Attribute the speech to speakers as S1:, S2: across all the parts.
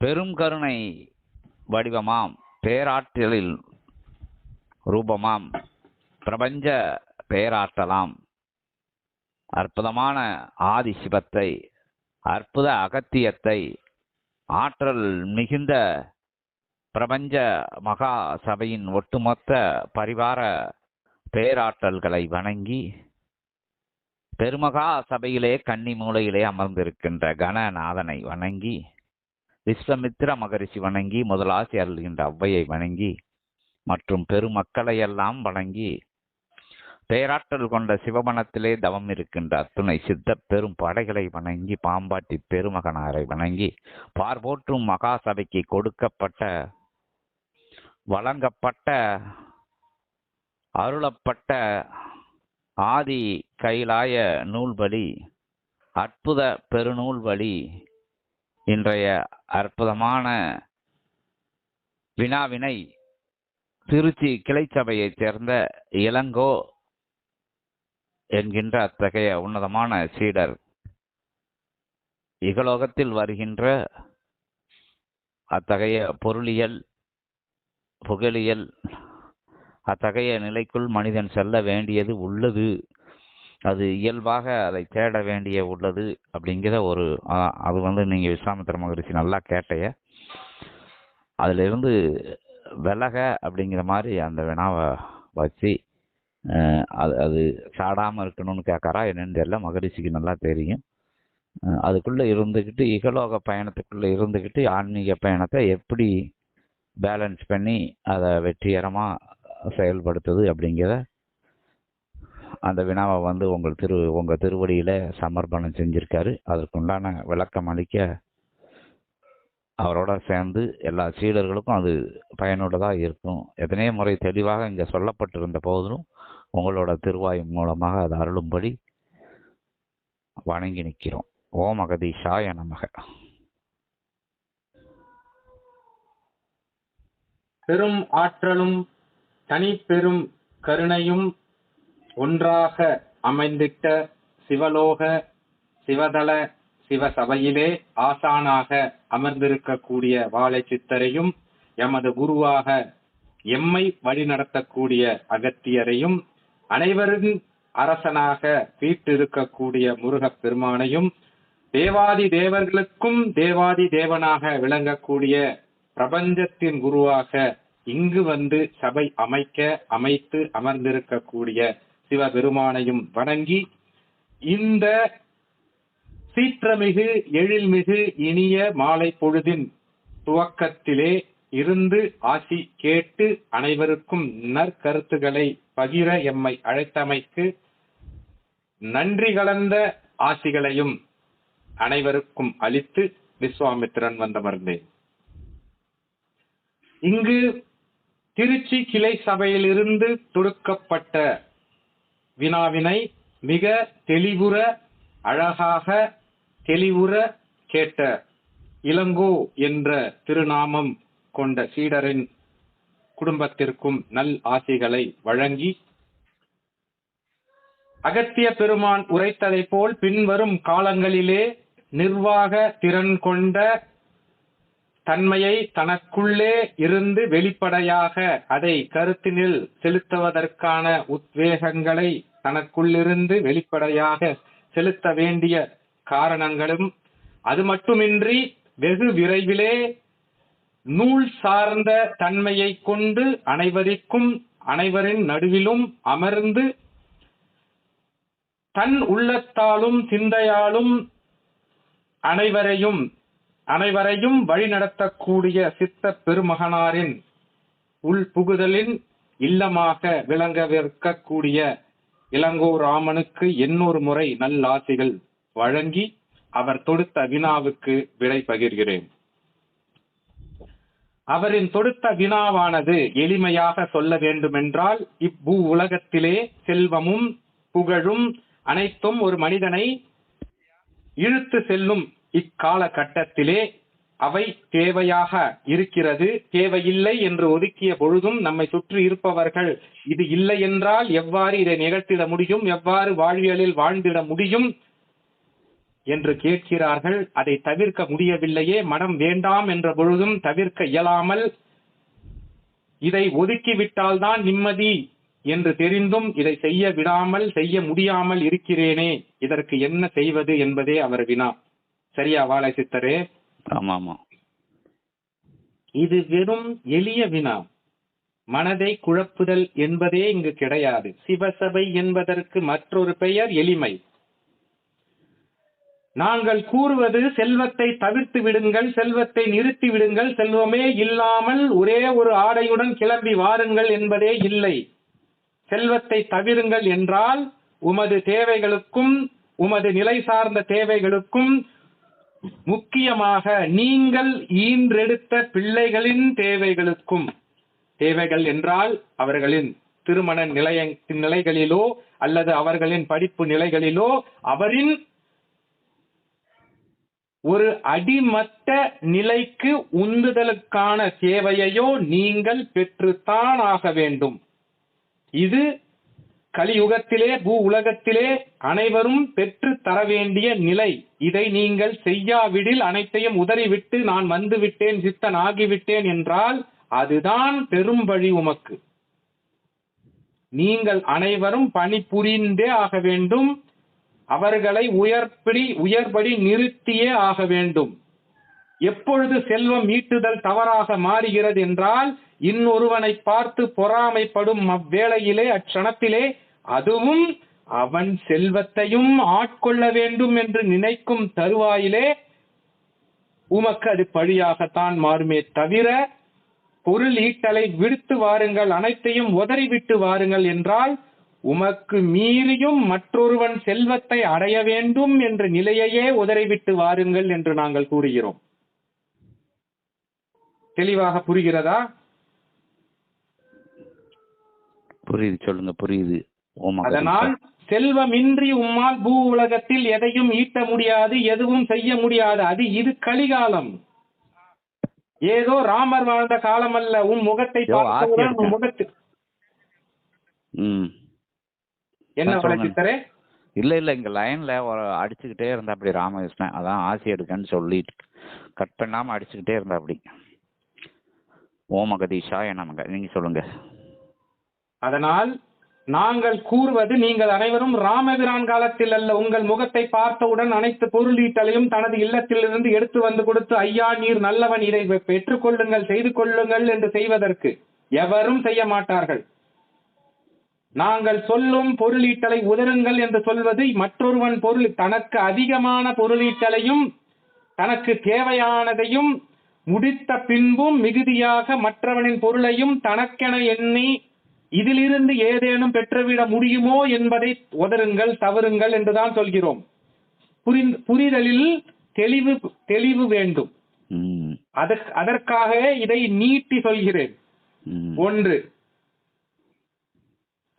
S1: பெரும் கருணை வடிவமாம் பேராற்றலில் ரூபமாம் பிரபஞ்ச பேராற்றலாம். அற்புதமான ஆதி சிவத்தை அற்புத அகத்தியத்தை ஆற்றல் மிகுந்த பிரபஞ்ச மகா சபையின் ஒட்டுமொத்த பரிவார பேராற்றல்களை வணங்கி பெருமகா சபையிலே கன்னி மூலையிலே அமர்ந்திருக்கின்ற கணநாதனை வணங்கி விஸ்வமித்ர மகரிஷி வணங்கி முதலாசி அருள்கின்ற அவ்வையை வணங்கி மற்றும் பெருமக்களை எல்லாம் வணங்கி பேராற்றல் கொண்ட சிவமனத்திலே தவம் இருக்கின்ற அத்துணை சித்த பெரும் படைகளை வணங்கி பாம்பாட்டி பெருமகனாரை வணங்கி பார்போற்றும் மகாசபைக்கு கொடுக்கப்பட்ட வழங்கப்பட்ட அருளப்பட்ட ஆதி கைலாய நூல்வழி அற்புத பெருநூல் வழி இன்றைய அற்புதமான வினாவினை திருச்சி கிளைச்சபையைச் சேர்ந்த இளங்கோ என்கின்ற அத்தகைய உன்னதமான சீடர். இகலோகத்தில் வருகின்ற அத்தகைய பொருளியல் புகழியல் அத்தகைய நிலைக்குள் மனிதன் செல்ல வேண்டியது உள்ளது. அது இயல்பாக அதை தேட வேண்டிய உள்ளது அப்படிங்கிற ஒரு அது வந்து நீங்கள் விஸ்வாமித்திர மகரிஷி நல்லா கேட்டைய. அதிலிருந்து விலக அப்படிங்கிற மாதிரி அந்த வினாவை வச்சு அது அது சாடாமல் இருக்கணும்னு கேட்கறா என்னன்னு தெரியல. மகரிஷிக்கு நல்லா தெரியும். அதுக்குள்ளே இருந்துக்கிட்டு இகலோக பயணத்துக்குள்ளே இருந்துக்கிட்டு ஆன்மீக பயணத்தை எப்படி பேலன்ஸ் பண்ணி அதை வெற்றிகரமாக செயல்படுத்துது அப்படிங்கிற அந்த வினாவை வந்து உங்கள் திரு உங்கள் திருவடியில் சமர்ப்பணம் செஞ்சுருக்காரு. அதற்குண்டான விளக்கம் அளிக்க அவரோட சேர்ந்து எல்லா சீடர்களுக்கும் அது பயனுள்ளதாக இருக்கும். எத்தனையோ முறை தெளிவாக இங்கே சொல்லப்பட்டிருந்த போதிலும் உங்களோட திருவாய் மூலமாக அது அருளும்படி வணங்கி நிற்கிறோம் ஓம் அகதீஷாய நமக.
S2: பெரும் ஆற்றலும் தனிப்பெரும் கருணையும் ஒன்றாக அமைந்திட்ட சிவலோக சிவதல சிவசபையிலே ஆசானாக அமர்ந்திருக்கக்கூடிய வாழை சித்தரையும் எமது குருவாக எம்மை வழிநடத்தக்கூடிய அகத்தியரையும் அனைவரின் அரசனாக வீட்டிருக்கக்கூடிய முருகப் பெருமானையும் தேவாதி தேவர்களுக்கும் தேவாதி தேவனாக விளங்கக்கூடிய பிரபஞ்சத்தின் குருவாக இங்கு வந்து சபை அமைக்க அமைத்து அமர்ந்திருக்கக்கூடிய சிவபெருமானையும் வணங்கி இந்த சீற்றமிகு எழில்மிகு இனிய மாலை பொழுதின் துவக்கத்திலே இருந்து ஆசி கேட்டு அனைவருக்கும் நற்கருத்துக்களை பகிர எம்மை அழைத்தமைக்கு நன்றி கலந்த ஆசிகளையும் அனைவருக்கும் அளித்து விஸ்வாமித்திரன் வந்தமர்ந்தேன் இங்கு திருச்சி கிளை சபையிலிருந்து தொடுக்கப்பட்ட வினாவினை மிக தெளிவுற அழகாக தெளிவுற கேட்ட இளங்கோ என்ற திருநாமம் கொண்ட சீடரின் குடும்பத்திற்கும் நல் ஆசைகளை வழங்கி அகத்திய பெருமான் உரைத்ததைப் போல் பின்வரும் காலங்களிலே நிர்வாக திறன் கொண்ட தன்மையை தனக்குள்ளே இருந்து வெளிப்படையாக அதை கருத்தினில் செலுத்துவதற்கான உத்வேகங்களை தனக்குள்ளிருந்து வெளிப்படையாக செலுத்த வேண்டிய காரணங்களும் அது மட்டுமின்றி வெகு விரைவிலே நூல் சார்ந்த தன்மையை கொண்டு அனைவருக்கும் அனைவரின் நடுவிலும் அமர்ந்து தன் உள்ளத்தாலும் சிந்தையாலும் அனைவரையும் அனைவரையும் வழிநடத்தக்கூடிய சித்த பெருமகனாரின் உள் புகுதலின் இல்லமாக விளங்கவிருக்கக்கூடிய இளங்கோ ராமனுக்கு எண்ணூறு முறை நல்லாசிகள் வழங்கி அவர் தொடுத்த வினாவுக்கு விடை பகிர்கிறேன். அவரின் தொடுத்த வினாவானது எளிமையாக சொல்ல வேண்டுமென்றால் இப்பூ உலகத்திலே செல்வமும் புகழும் அனைத்தும் ஒரு மனிதனை இழுத்து செல்லும் இக்கால கட்டத்திலே அவை தேவையாக இருக்கிறது தேவையில்லை என்று ஒதுக்கிய பொழுதும் நம்மை சுற்றி இருப்பவர்கள் இது இல்லை என்றால் எவ்வாறு இதை நிகழ்த்திட முடியும் எவ்வாறு வாழ்வியலில் வாழ்ந்திட முடியும் என்று கேட்கிறார்கள். அதை தவிர்க்க முடியவில்லையே மனம் வேண்டாம் என்ற பொழுதும் தவிர்க்க இயலாமல் இதை ஒதுக்கிவிட்டால்தான் நிம்மதி என்று தெரிந்தும் இதை செய்ய விடாமல் செய்ய முடியாமல் இருக்கிறேனே இதற்கு என்ன செய்வது என்பதே அவர் வினா. சரியா வாழை சித்தரே?
S1: ஆமா ஆமா
S2: இது வெறும் எளிய வினா. மனதை குழப்புதல் என்பதே இங்கு கிடையாது. சிவசபை என்பதற்கு மற்றொரு பெயர் எளிமை. நாங்கள் கூறுவது செல்வத்தை தவிர்த்து விடுங்கள் செல்வத்தை நிறுத்தி விடுங்கள் செல்வமே இல்லாமல் ஒரே ஒரு ஆடையுடன் கிளம்பி வாருங்கள் என்பதே இல்லை. செல்வத்தை தவிருங்கள் என்றால் உமது தேவைகளுக்கும் உமது நிலை சார்ந்த தேவைகளுக்கும் முக்கியமாக நீங்கள் ஈன்றெடுத்த பிள்ளைகளின் தேவைகளுக்கும் தேவைகள் என்றால் அவர்களின் திருமண நிலைய நிலைகளிலோ அல்லது அவர்களின் படிப்பு நிலைகளிலோ அவரின் ஒரு அடிமட்ட நிலைக்கு உந்துதலுக்கான சேவையையோ நீங்கள் பெற்றுத்தான் ஆக வேண்டும். இது கலியுகத்திலே பூ உலகத்திலே அனைவரும் பெற்று தர வேண்டிய நிலை. இதை நீங்கள் செய்யாவிடில் அனைத்தையும் உதறிவிட்டு நான் வந்து விட்டேன் சித்தன் ஆகிவிட்டேன் என்றால் அதுதான் பெரும் வழி உமக்கு. நீங்கள் அனைவரும் பணிபுரிந்தே ஆக வேண்டும். அவர்களை உயர்படி உயர்படி நிறுத்தியே ஆக வேண்டும். எப்பொழுது செல்வம் ஈட்டுதல் தவறாக மாறுகிறது என்றால் இன்னொருவனை பார்த்து பொறாமைப்படும் அவ்வேளையிலே அச்சணத்திலே அதுவும் அவன் செல்வத்தையும் ஆட்கொள்ள வேண்டும் என்று நினைக்கும் தருவாயிலே உமக்கு அது பழியாகத்தான் மாறுமே தவிர பொருள் ஈட்டலை விடுத்து வாருங்கள் அனைத்தையும் உதறிவிட்டு வாருங்கள் என்றால் உமக்கு மீறியும் மற்றொருவன் செல்வத்தை அடைய வேண்டும் என்ற நிலையையே உதறிவிட்டு வாருங்கள் என்று நாங்கள் கூறுகிறோம். தெளிவாக புரிகிறதா?
S1: புரியுது சொல்லுங்க புரியுது.
S2: அதனால் செல்வமின்றி உம்மால் பூ உலகத்தில் எதையும் ஈட்ட முடியாது எதுவும் செய்ய முடியாது. அது இது கலிகாலம். ஏதோ ராமர் வாழ்ந்த காலம் அல்ல உன் முகத்தை முகத்து என்ன. வளர்ச்சித்தரே?
S1: இல்ல இல்ல இங்க லைன்ல ஒரு அடிச்சுக்கிட்டே இருந்தா அப்படி ராமகிருஷ்ணன். அதான் ஆசி எடுக்கன்னு சொல்லிட்டு. கட் பண்ணாம அடிச்சுக்கிட்டே இருந்தா அப்படி. ஓமகதீஷா நமங்க நீங்க சொல்லுங்க.
S2: அதனால் நாங்கள் கூறுவது நீங்கள் அனைவரும் ராமபிரான் காலத்தில் அல்ல உங்கள் முகத்தை பார்த்தவுடன் அனைத்து பொருளீட்டலையும் தனது இல்லத்திலிருந்து எடுத்து வந்து கொடுத்து ஐயா நீர் நல்லவன் இதை பெற்றுக்கொள்ளுங்கள் செய்து கொள்ளுங்கள் என்று செய்வதற்கு எவரும் செய்ய மாட்டார்கள். நாங்கள் சொல்லும் பொருளீட்டலை உதருங்கள் என்று சொல்வது மற்றொருவன் பொருள் தனக்கு அதிகமான பொருளீட்டலையும் தனக்கு தேவையானதையும் முடித்த பின்பும் மிகுதியாக மற்றவனின் பொருளையும் தனக்கென எண்ணி இதிலிருந்து ஏதேனும் பெற்றுவிட முடியுமோ என்பதை உதருங்கள் தவறுங்கள் என்றுதான் சொல்கிறோம். புரிதலில் தெளிவு தெளிவு வேண்டும். அதற்காக இதை நீட்டி சொல்கிறேன். ஒன்று.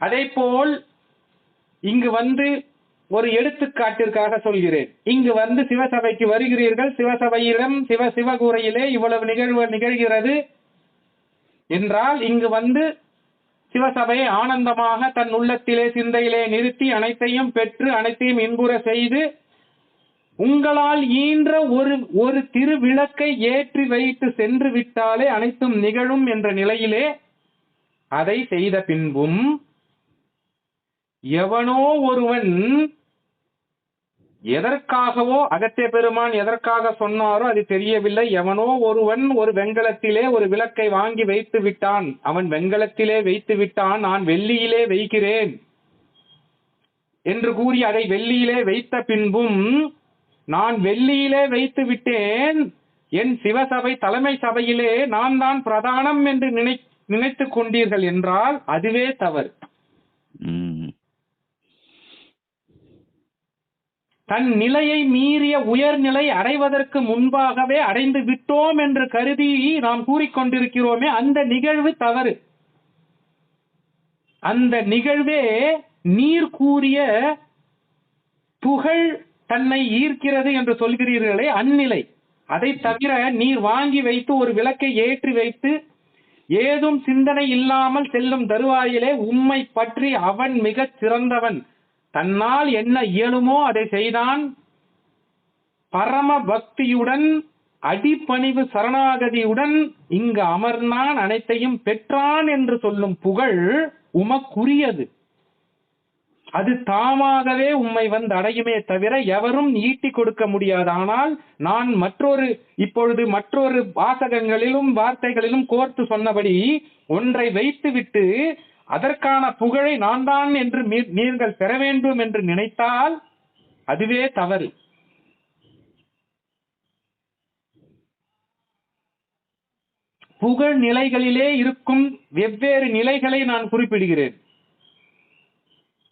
S2: அதேபோல் இங்கு வந்து ஒரு எடுத்துக்காட்டிற்காக சொல்கிறேன். இங்கு வந்து சிவசபைக்கு வருகிறீர்கள். சிவசபையிடம் சிவ சிவகூரையிலே இவ்வளவு நிகழ்வு நிகழ்கிறது. என்றால் இங்கு வந்து சிவசபை ஆனந்தமாக தன் உள்ளத்திலே சிந்தையிலே நிறுத்தி அனைத்தையும் பெற்று அனைத்தையும் இன்புற செய்து உங்களால் ஈன்ற ஒரு ஒரு திருவிளக்கை ஏற்றி வைத்து சென்று விட்டாலே அனைத்தும் நிகழும் என்ற நிலையிலே அதை செய்த பின்பும் எவனோ ஒருவன் எதற்காகவோ அகத்திய பெருமான் எதற்காக சொன்னாரோ அது தெரியவில்லை. எவனோ ஒருவன் ஒரு வெண்கலத்திலே ஒரு விளக்கை வாங்கி வைத்து விட்டான். அவன் வெண்கலத்திலே வைத்து விட்டான். நான் வெள்ளியிலே வைக்கிறேன் என்று கூறி அதை வெள்ளியிலே வைத்த பின்பும் நான் வெள்ளியிலே வைத்து விட்டேன். என் சிவசபை தலைமை சபையிலே நான் தான் பிரதானம் என்று நினை நினைத்துக் கொண்டீர்கள் என்றால் அதுவே தவறு. தன் நிலையை மீறிய உயர்நிலை அடைவதற்கு முன்பாகவே அடைந்து விட்டோம் என்று கருதி நாம் கூறிக்கொண்டிருக்கிறோமே அந்த நிகழ்வு தவறு. அந்த நிகழ்வே நீர் கூறிய புகழ் தன்னை ஈர்க்கிறது என்று சொல்கிறீர்களே அந்நிலை. அதை தவிர நீர் வாங்கி வைத்து ஒரு விளக்கை ஏற்றி வைத்து ஏதும் சிந்தனை இல்லாமல் செல்லும் தருவாயிலே உம்மை பற்றி அவன் மிகச் சிறந்தவன். தன்னால் என்ன இயலுமோ அதை செய்தான் பரம பக்தியுடன் அடிப்பணிவு சரணாகதியுடன் இங்கு அமர்ந்தான் அனைத்தையும் பெற்றான் என்று சொல்லும் புகழ் உமக்குரியது. அது தாமாகவே உம்மை வந்து அடையுமே தவிர எவரும் ஈட்டி கொடுக்க முடியாது. ஆனால் நான் மற்றொரு இப்பொழுது மற்றொரு வாசகங்களிலும் வார்த்தைகளிலும் கோர்த்து சொன்னபடி ஒன்றை வைத்துவிட்டு அதற்கான புகழை நான் தான் என்று நீங்கள் பெற வேண்டும் என்று நினைத்தால் அதுவே தவறு. புகழ் நிலைகளிலே இருக்கும் வெவ்வேறு நிலைகளை நான் குறிப்பிடுகிறேன்.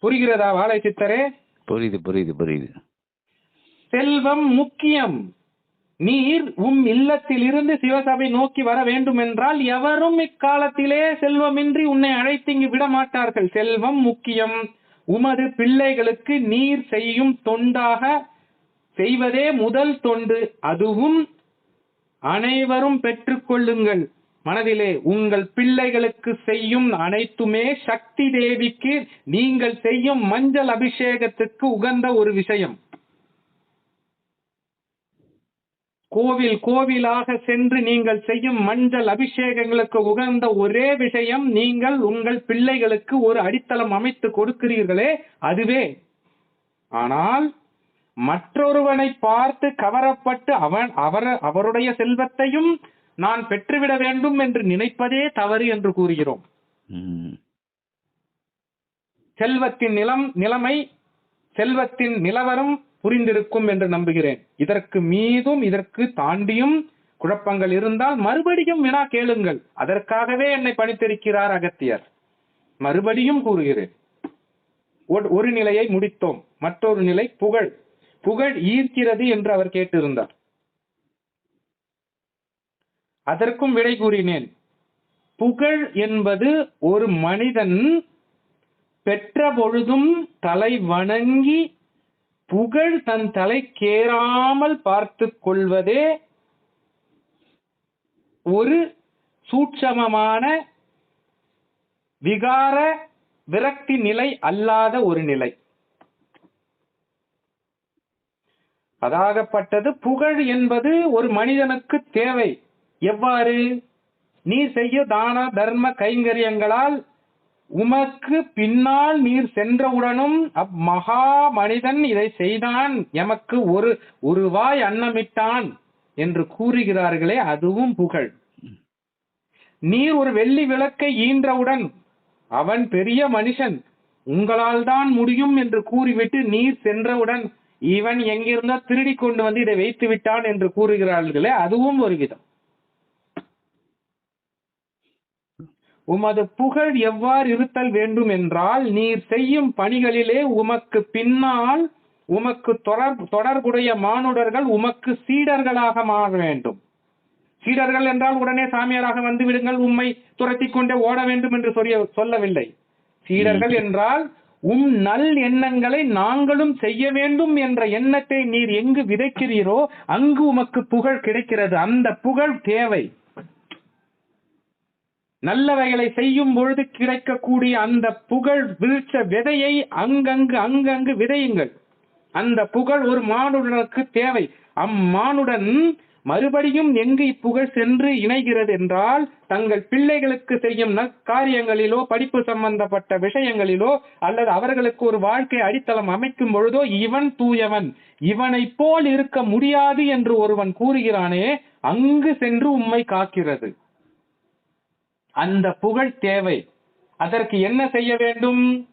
S2: புரிகிறதா வாழை சித்தரே
S1: புரியுது புரியுது புரியுது.
S2: செல்வம் முக்கியம். நீர் உம் இல்லத்திலிருந்து சிவசபை நோக்கி வர வேண்டும் என்றால் எவரும் இக்காலத்திலே செல்வமின்றி உன்னை அழைத்து இங்கு விட மாட்டார்கள் செல்வம் முக்கியம். உமது பிள்ளைகளுக்கு நீர் செய்யும் தொண்டாக செய்வதே முதல் தொண்டு. அதுவும் அனைவரும் பெற்றுக்கொள்ளுங்கள். மனதிலே உங்கள் பிள்ளைகளுக்கு செய்யும் அனைத்துமே சக்தி தேவிக்கு நீங்கள் செய்யும் மஞ்சள் அபிஷேகத்துக்கு உகந்த ஒரு விஷயம். கோவில் கோவிலாக சென்று நீங்கள் செய்யும் மஞ்சள் அபிஷேகங்களுக்கு உகந்த ஒரே விஷயம் நீங்கள் உங்கள் பிள்ளைகளுக்கு ஒரு அடித்தளம் அமைத்து கொடுக்கிறீர்களே அதுவே ஆனால் மற்றொருவனை பார்த்து கவரப்பட்டு அவன் அவர் அவருடைய செல்வத்தையும் நான் பெற்றுவிட வேண்டும் என்று நினைப்பதே தவறு என்று கூறுகிறோம். செல்வத்தின் நிலம் நிலைமை செல்வத்தின் நிலவரம் புரிந்திருக்கும் என்று நம்புகிறேன். இதற்கு மீதும் இதற்கு தாண்டியும் குழப்பங்கள் இருந்தால் மறுபடியும் வினா கேளுங்கள். அதற்காகவே என்னை பணித்திருக்கிறார் அகத்தியர். மறுபடியும் கூறுகிறேன். ஒரு- ஒரு நிலையை முடித்தோம். மற்றொரு நிலை புகழ். புகழ் ஈர்க்கிறது என்று அவர் கேட்டிருந்தார். அதற்கும் விடை கூறினேன். புகழ் என்பது ஒரு மனிதன் பெற்ற பொழுதும் தலை வணங்கி புகழ் தன் தலை கேறாமல் பார்த்து கொள்வதே ஒரு சூட்சமமான விகார விரக்தி நிலை அல்லாத ஒரு நிலை. அதாகப்பட்டது புகழ் என்பது ஒரு மனிதனுக்கு தேவை. எவ்வாறு? நீ செய்ய தான தர்ம கைங்கரியங்களால் உமக்கு பின்னால் நீர் சென்றவுடனும் அம்மகா மனிதன் இதை செய்தான். எமக்கு ஒரு ஒரு வாய் அன்னமிட்டான் என்று கூறுகிறார்களே அதுவும் புகழ். நீர் ஒரு வெள்ளி விளக்கை ஈன்றவுடன் அவன் பெரிய மனுஷன் உங்களால் தான் முடியும் என்று கூறிவிட்டு நீர் சென்றவுடன் இவன் எங்கிருந்தோ திருடி கொண்டு வந்து இதை வைத்து விட்டான் என்று கூறுகிறார்களே அதுவும் ஒரு விதம். உமது புகழ் எவ்வாறு இருத்தல் வேண்டும் என்றால் நீர் செய்யும் பணிகளிலே உமக்கு பின்னால் உமக்கு தொடர் தொடர்புடைய மானுடர்கள் உமக்கு சீடர்களாக மாற வேண்டும். சீடர்கள் என்றால் உடனே சாமியாராக வந்து விடுங்கள் உம்மை துரத்தி கொண்டே ஓட வேண்டும் என்று சொல்ல சொல்லவில்லை. சீடர்கள் என்றால் உம் நல் எண்ணங்களை நாங்களும் செய்ய வேண்டும் என்ற எண்ணத்தை நீர் எங்கு விதைக்கிறீரோ அங்கு உமக்கு புகழ் கிடைக்கிறது. அந்த புகழ் தேவை. நல்லவைகளை செய்யும் பொழுது கிடைக்கக்கூடிய அந்த புகழ் வீழ்ச்ச விதையை அங்கங்கு அங்கங்கு விதையுங்கள். அந்த புகழ் ஒரு மானுடனுக்கு தேவை. அம்மானுடன் மறுபடியும் எங்கு இப்புகழ் சென்று இணைகிறது என்றால் தங்கள் பிள்ளைகளுக்கு செய்யும் நற்காரியங்களிலோ படிப்பு சம்பந்தப்பட்ட விஷயங்களிலோ அல்லது அவர்களுக்கு ஒரு வாழ்க்கை அடித்தளம் அமைக்கும் பொழுதோ இவன் தூயவன். இவனை போல் இருக்க முடியாது என்று ஒருவன் கூறுகிறானே அங்கு சென்று உம்மை காக்கிறது. அந்த புகழ் தேவை. அதற்கு என்ன செய்ய வேண்டும்?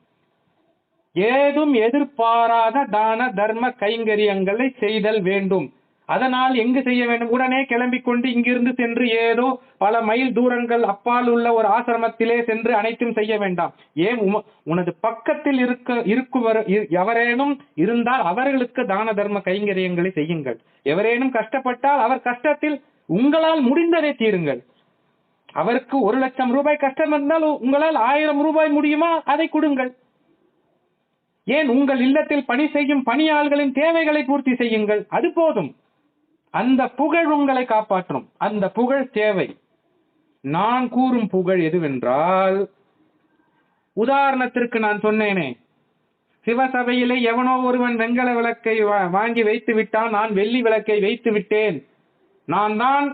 S2: ஏதும் எதிர்பாராத தான தர்ம கைங்கரியங்களை செய்தல் வேண்டும். அதனால் எங்கு செய்ய வேண்டும்? உடனே கிளம்பி கொண்டு இங்கிருந்து சென்று ஏதோ பல மைல் தூரங்கள் அப்பால் உள்ள ஒரு ஆசிரமத்திலே சென்று அனைத்தும் செய்ய வேண்டாம். ஏன் உம- உனது பக்கத்தில் இருக்க இருக்குவர் இ- எவரேனும் இருந்தால் அவர்களுக்கு தான தர்ம கைங்கரியங்களை செய்யுங்கள். எவரேனும் கஷ்டப்பட்டால் அவர் கஷ்டத்தில் உங்களால் முடிந்ததை தீருங்கள். அவருக்கு ஒரு லட்சம் ரூபாய் கஷ்டம் இருந்தால் உங்களால் ஆயிரம் ரூபாய் முடியுமா? அதை கொடுங்கள். ஏன் உங்கள் இல்லத்தில் பணி செய்யும் பணியாள்களின் தேவைகளை பூர்த்தி செய்யுங்கள். அது போதும். அந்த புகழ் உங்களை காப்பாற்றும். அந்த புகழ் தேவை. நான் கூறும் புகழ் எதுவென்றால் உதாரணத்திற்கு நான் சொன்னேனே. சிவசபையிலே எவனோ ஒருவன் வெண்கல விளக்கை வா- வாங்கி வைத்து விட்டான் நான் வெள்ளி விளக்கை வைத்து விட்டேன் நான் தான்